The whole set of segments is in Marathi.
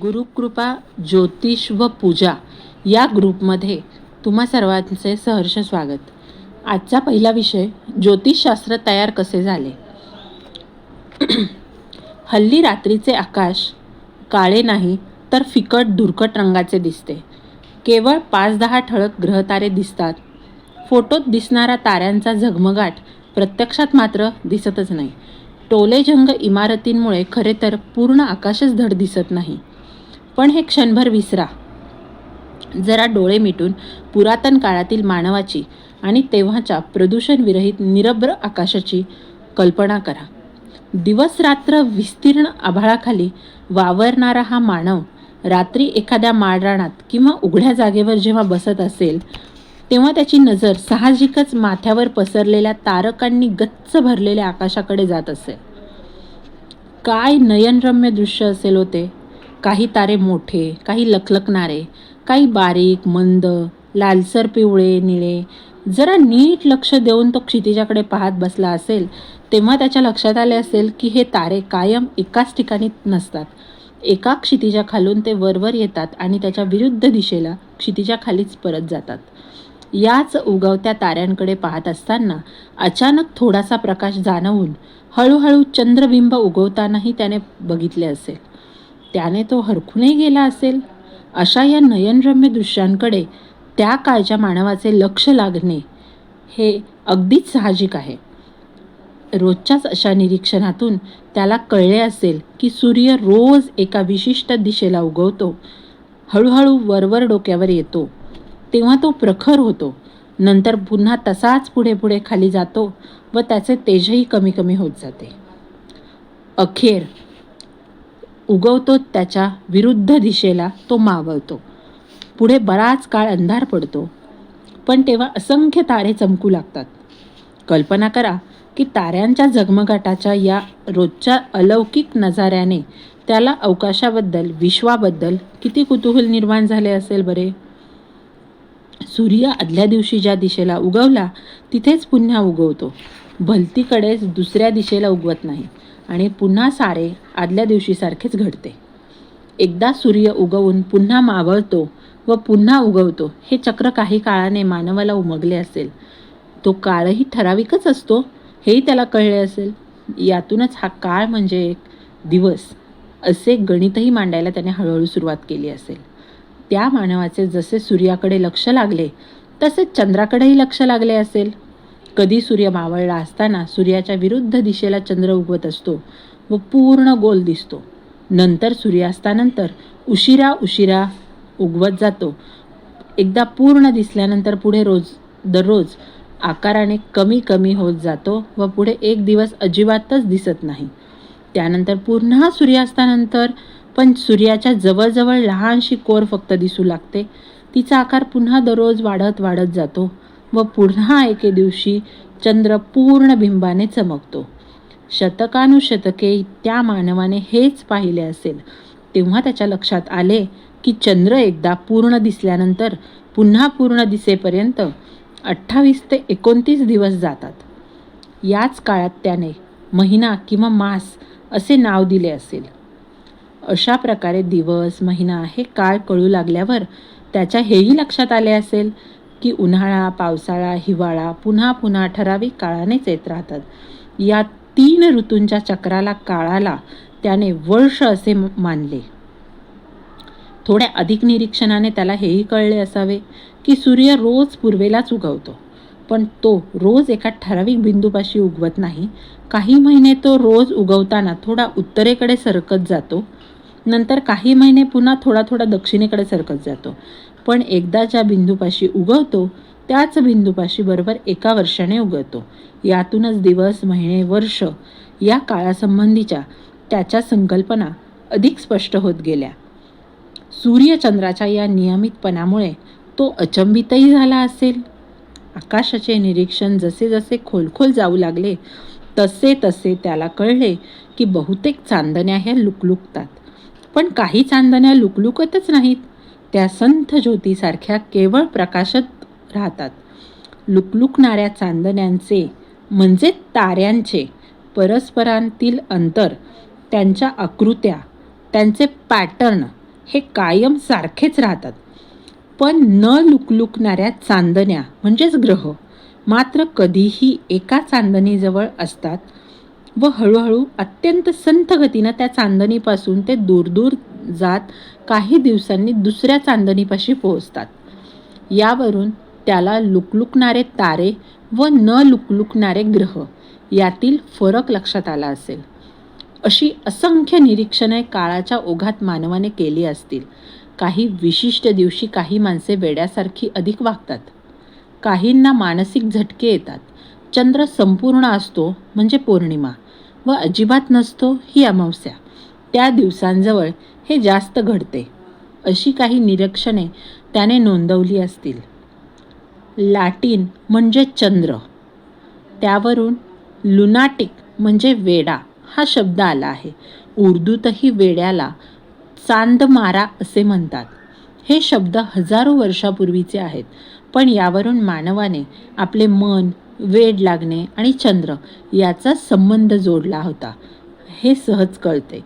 गुरुकृपा ज्योतिष व पूजा या ग्रुपमध्ये तुम्हा सर्वांचे सहर्ष स्वागत. आजचा पहिला विषय ज्योतिषशास्त्र तयार कसे झाले? हल्ली रात्रीचे आकाश काळे नाही तर फिकट धुरकट रंगाचे दिसते. केवळ पाच दहा ठळक ग्रहतारे दिसतात. फोटोत दिसणारा ताऱ्यांचा झगमगाट प्रत्यक्षात मात्र दिसतच नाही. टोलेजंग इमारतींमुळे खरे तर पूर्ण आकाशच धड दिसत नाही. पण हे क्षणभर विसरा. जरा डोळे मिटून पुरातन काळातील मानवाची आणि तेव्हाच्या प्रदूषणविरहित निरभ्र आकाशाची कल्पना करा. दिवस रात्र विस्तीर्ण आभाळाखाली वावरणारा हा मानव रात्री एखाद्या माळराणात किंवा उघड्या जागेवर जेव्हा बसत असेल तेव्हा त्याची नजर साहजिकच माथ्यावर पसरलेल्या तारकांनी गच्च भरलेल्या आकाशाकडे जात असेल काय नयनरम्य दृश्य असेल होते काही तारे मोठे काही लखलखणारे काही बारीक मंद लालसर पिवळे निळे. जरा नीट लक्ष देऊन तो क्षितिजाकडे पाहत बसला असेल तेव्हा त्याच्या लक्षात आले असेल की हे तारे कायम एकाच ठिकाणी नसतात. एका क्षितिजा खालून ते वरवर येतात आणि त्याच्या विरुद्ध दिशेला क्षितिजा खालीच परत जातात. याच उगवत्या ताऱ्यांकडे पाहत असताना अचानक थोडासा प्रकाश जाणवून हळूहळू चंद्रबिंब उगवतानाही त्याने बघितले असेल. त्याने तो हरखूनही गेला असेल? अशा या नयनरम्य दृश्यांकडे त्या काळच्या मानवाचे लक्ष लागणे हे अगदीच साहजिक आहे. रोजच्याच अशा निरीक्षणातून त्याला कळले असेल की सूर्य रोज एका विशिष्ट दिशेला उगवतो. हळूहळू वरवर डोक्यावर येतो. तेव्हा तो प्रखर होतो. नंतर पुन्हा तसाच पुढे पुढे खाली जातो व त्याचे तेजही कमी कमी होत जाते. अखेर उगवतो त्याच्या विरुद्ध दिशेला तो मावळतो. पुढे बराच काळ अंधार पडतो. पण तेव्हा असंख्य तारे चमकू लागतात. कल्पना करा की ताऱ्यांच्या झगमगाटाच्या या रोजच्या अलौकिक नजाऱ्याने त्याला अवकाशाबद्दल विश्वाबद्दल किती कुतूहल निर्माण झाले असेल बरे? सूर्य आदल्या दिवशी ज्या दिशेला उगवला तिथेच पुन्हा उगवतो. भलतीकडेच दुसऱ्या दिशेला उगवत नाही. आणि पुन्हा सारे आदल्या दिवशीसारखेच घडते. एकदा सूर्य उगवून पुन्हा मावळतो व पुन्हा उगवतो हे चक्र काही काळाने मानवाला उमगले असेल. तो काळही ठराविकच असतो हेही त्याला कळले असेल. यातूनच हा काळ म्हणजे एक दिवस असे गणितही मांडायला त्याने हळूहळू सुरुवात केली असेल. त्या मानवाचे जसे सूर्याकडे लक्ष लागले तसेच चंद्राकडेही लक्ष लागले असेल. कधी सूर्य मावळला असताना सूर्याच्या विरुद्ध दिशेला चंद्र उगवत असतो व पूर्ण गोल दिसतो. नंतर सूर्यास्तानंतर उशिरा उशिरा उगवत जातो. एकदा पूर्ण दिसल्यानंतर पुढे रोज दररोज आकाराने कमी कमी होत जातो व पुढे एक दिवस अजिबातच दिसत नाही. त्यानंतर पुन्हा सूर्यास्तानंतर पण सूर्याच्या जवळजवळ लहानशी कोर फक्त दिसू लागते. तिचा आकार पुन्हा दररोज वाढत वाढत जातो. व पुन्हा एके दिवशी चंद्र पूर्ण बिंबाने चमकतो. शतकानुशतके त्या मानवाने हेच पाहिले असेल. तेव्हा त्याच्या लक्षात आले की चंद्र एकदा पूर्ण दिसल्यानंतर पुन्हा पूर्ण दिसेपर्यंत अठ्ठावीस ते एकोणतीस दिवस जातात. याच काळात त्याने महिना किंवा मास असे नाव दिले असेल. अशा प्रकारे दिवस महिना हे काळ कळू लागल्यावर त्याच्या हेही लक्षात आले असेल की उन्हाळा पावसाळा हिवाळा पुन्हा पुन्हा ठराविक काळानेच येत राहतात. या तीन ऋतूंच्या चक्राला काळाला त्याने वर्ष असे मानले. थोड्या अधिक निरीक्षणाने त्याला हेही कळले असावे की सूर्य रोज पूर्वेलाच उगवतो पण तो रोज एका ठराविक बिंदूपाशी उगवत नाही. काही महिने तो रोज उगवताना थोडा उत्तरेकडे सरकत जातो नंतर काही महिने पुन्हा थोडा थोडा दक्षिणेकडे सरकत जातो. पण एकदा ज्या बिंदूपाशी उगवतो त्याच बिंदूपाशी बरोबर एका वर्षाने उगवतो. यातूनच दिवस महिने वर्ष या काळासंबंधीच्या त्याच्या संकल्पना अधिक स्पष्ट होत गेल्या. सूर्यचंद्राच्या या नियमितपणामुळे तो अचंबितही झाला असेल. आकाशाचे निरीक्षण जसे जसे खोलखोल जाऊ लागले तसे तसे त्याला कळले की बहुतेक चांदण्या ह्या लुकलुकतात. पण काही चांदण्या लुकलुकतच नाहीत. त्या संथ ज्योतीसारख्या केवळ प्रकाशत राहतात. लुकलुकणाऱ्या चांदण्यांचे म्हणजे ताऱ्यांचे परस्परांतील अंतर त्यांच्या आकृत्या त्यांचे पॅटर्न हे कायम सारखेच राहतात. पण न लुकलुकणाऱ्या चांदण्या म्हणजेच ग्रह मात्र कधीही एका चांदणीजवळ असतात. व हळूहळू अत्यंत संथ गतीनं त्या चांदणीपासून ते दूर दूर जात काही दिवसांनी दुसऱ्या चांदणीपाशी पोहोचतात. यावरून त्याला लुकलुकणारे तारे व न लुकलुकणारे ग्रह यातील फरक लक्षात आला असेल. अशी असंख्य निरीक्षणे काळाच्या ओघात मानवाने केली असतील. काही विशिष्ट दिवशी काही माणसे वेड्यासारखी अधिक वागतात. काहींना मानसिक झटके येतात. चंद्र संपूर्ण असतो म्हणजे पौर्णिमा. व अजिबात नसतो ही अमावस्या त्या दिवसांजवळ हे जास्त घडते. अशी काही निरीक्षणे त्याने नोंदवली असतील. लॅटिन म्हणजे चंद्र. त्यावरून लुनाटिक म्हणजे वेडा हा शब्द आला आहे. उर्दूतही वेड्याला चांदमारा असे म्हणतात. हे शब्द हजारो वर्षापूर्वीचे आहेत पण यावरून मानवाने आपले मन वेड लागणे आणि चंद्र याचा संबंध जोडला होता. हे सहज कळते.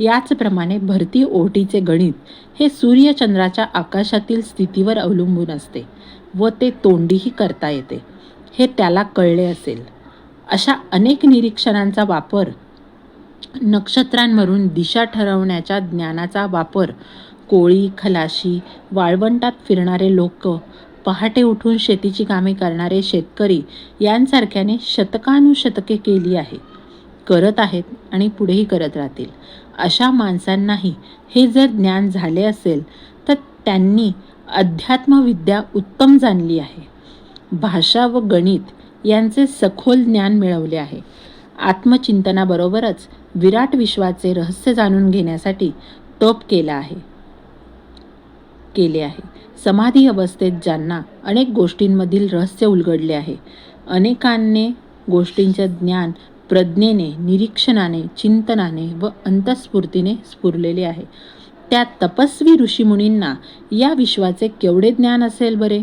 याचप्रमाणे भरती ओटीचे गणित हे सूर्यचंद्राच्या आकाशातील स्थितीवर अवलंबून असते व ते तोंडीही करता येते. हे त्याला कळले असेल. अशा अनेक निरीक्षणांचा वापर नक्षत्रांवरून दिशा ठरवण्याच्या ज्ञानाचा वापर कोळी खलाशी वाळवंटात फिरणारे लोक पहाटे उठून शेतीची कामे करणारे शेतकरी यांसारख्याने शतकानुशतके केली आहे. करत आहेत आणि पुढेही करत राहतील. अशा माणसांनाही हे जर ज्ञान झाले असेल तर त्यांनी अध्यात्मविद्या उत्तम जाणली आहे. भाषा व गणित यांचे सखोल ज्ञान मिळवले आहे. आत्मचिंतनाबरोबरच विराट विश्वाचे रहस्य जाणून घेण्यासाठी तप केला आहे केले आहे. समाधी अवस्थेत ज्यांना अनेक गोष्टींमधील रहस्य उलगडले आहे. अनेकांनी गोष्टींचे ज्ञान प्रज्ञेने निरीक्षणाने चिंतनाने व अंतस्फूर्तीने स्फुरलेले आहे. त्या तपस्वी ऋषीमुनींना या विश्वाचे केवढे ज्ञान असेल बरे?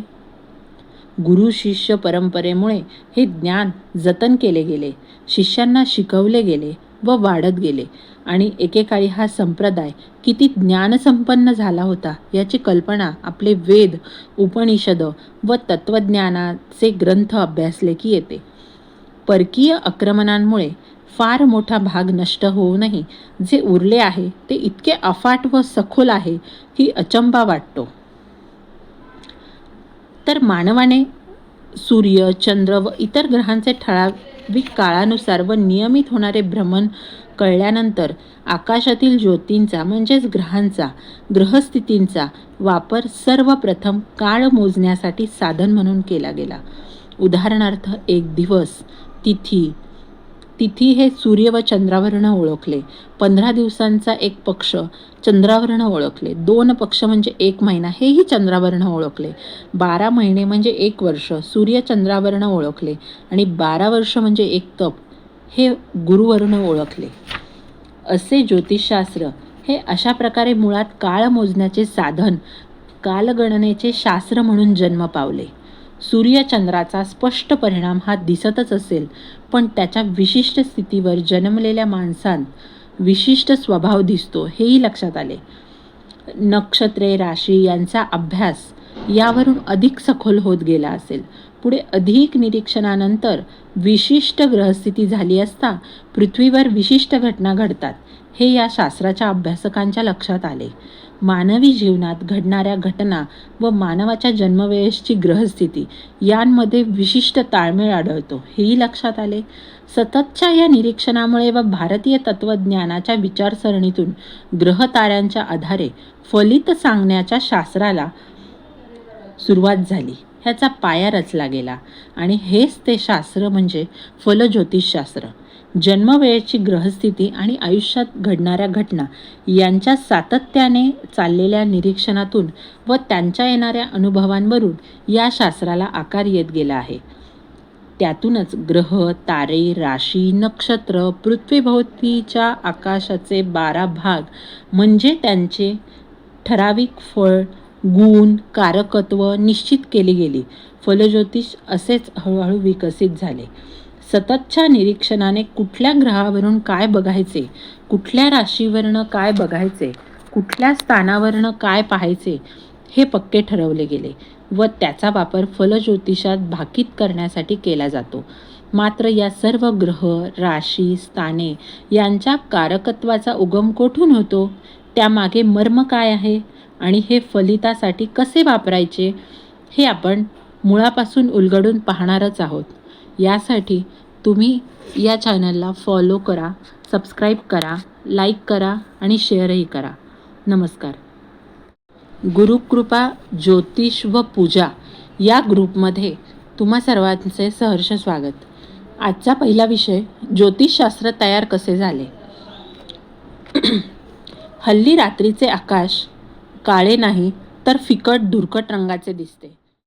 गुरु शिष्य परंपरेमुळे हे ज्ञान जतन केले गेले शिष्यांना शिकवले गेले व वाढत गेले. आणि एकेकाळी हा संप्रदाय किती ज्ञानसंपन्न झाला होता याची कल्पना आपले वेद उपनिषद व तत्त्वज्ञानाचे ग्रंथ अभ्यासले की येते. परकीय आक्रमणांमुळे फार मोठा भाग नष्ट होऊनही जे उरले आहे ते इतके अफाट व सखोल आहे की अचंबा वाटतो. तर मानवाने सूर्य चंद्र व इतर ग्रहांचे ठराविक काळानुसार व नियमित होणारे भ्रमण कळल्यानंतर आकाशातील ज्योतींचा म्हणजेच ग्रहांचा ग्रहस्थितींचा वापर सर्वप्रथम काळ मोजण्यासाठी साधन म्हणून केला गेला. उदाहरणार्थ एक दिवस तिथी तिथी हे सूर्य व चंद्रावरनं ओळखले. पंधरा दिवसांचा एक पक्ष चंद्रावरनं ओळखले. दोन पक्ष म्हणजे एक महिना हेही चंद्रावरनं ओळखले. बारा महिने म्हणजे एक वर्ष सूर्य चंद्रावरनं ओळखले. आणि बारा वर्ष म्हणजे एक तप हे गुरुवरनं ओळखले. असे ज्योतिषशास्त्र हे अशा प्रकारे मुळात काळ मोजण्याचे साधन कालगणनेचे शास्त्र म्हणून जन्म पावले. सूर्यचंद्राचा स्पष्ट परिणाम हा दिसतच असेल पण त्याच्या विशिष्ट स्थितीवर जन्मलेल्या माणसांत विशिष्ट स्वभाव दिसतो हेही लक्षात आले. नक्षत्रे राशी यांचा अभ्यास यावरून अधिक सखोल होत गेला असेल. पुढे अधिक निरीक्षणानंतर विशिष्ट ग्रहस्थिती झाली असता पृथ्वीवर विशिष्ट घटना घडतात हे या शास्त्राच्या अभ्यासकांच्या लक्षात आले. मानवी जीवनात घडणाऱ्या घटना व मानवाच्या जन्मवेळेसची ग्रहस्थिती यांमध्ये विशिष्ट ताळमेळ आढळतो. हेही लक्षात आले? सततच्या या निरीक्षणामुळे व भारतीय तत्त्वज्ञानाच्या विचारसरणीतून ग्रहताऱ्यांच्या आधारे फलित सांगण्याच्या शास्त्राला सुरुवात झाली. ह्याचा पाया रचला गेला. आणि हेच ते शास्त्र म्हणजे फलज्योतिषशास्त्र. जन्मवेळेची ग्रहस्थिती आणि आयुष्यात घडणाऱ्या घटना यांच्या सातत्याने चाललेल्या निरीक्षणातून व त्यांच्या येणाऱ्या अनुभवांवरून या शास्त्राला आकार येत गेला आहे. त्यातूनच ग्रह तारे राशी नक्षत्र पृथ्वीभोवतीच्या आकाशाचे बारा भाग म्हणजे त्यांचे ठराविक फळ गुण कारकत्व निश्चित केली गेली. फलज्योतिष असेच हळूहळू विकसित झाले. सततच्या निरीक्षणाने कुठल्या ग्रहावरून काय बघायचे? कुठल्या राशीवरनं काय बघायचे? कुठल्या स्थानावरनं काय पाहायचे? हे पक्के ठरवले गेले व त्याचा वापर फलज्योतिषात भाकीत करण्यासाठी केला जातो. मात्र या सर्व ग्रह राशी स्थाने यांच्या कारकत्वाचा उगम कोठून होतो? त्यामागे मर्म काय आहे? आणि हे फलितासाठी कसे वापरायचे? हे आपण मुळापासून उलगडून पाहणारच आहोत. यासाठी तुम्ही या चॅनलला फॉलो करा सबस्क्राईब करा लाईक करा आणि शेअरही करा. नमस्कार. गुरुकृपा ज्योतिष व पूजा या ग्रुपमध्ये तुम्हा सर्वांचे सहर्ष स्वागत. आजचा पहिला विषय ज्योतिषशास्त्र तयार कसे झाले? हल्ली रात्रीचे आकाश काळे नाही तर फिकट धुरकट रंगाचे दिसते.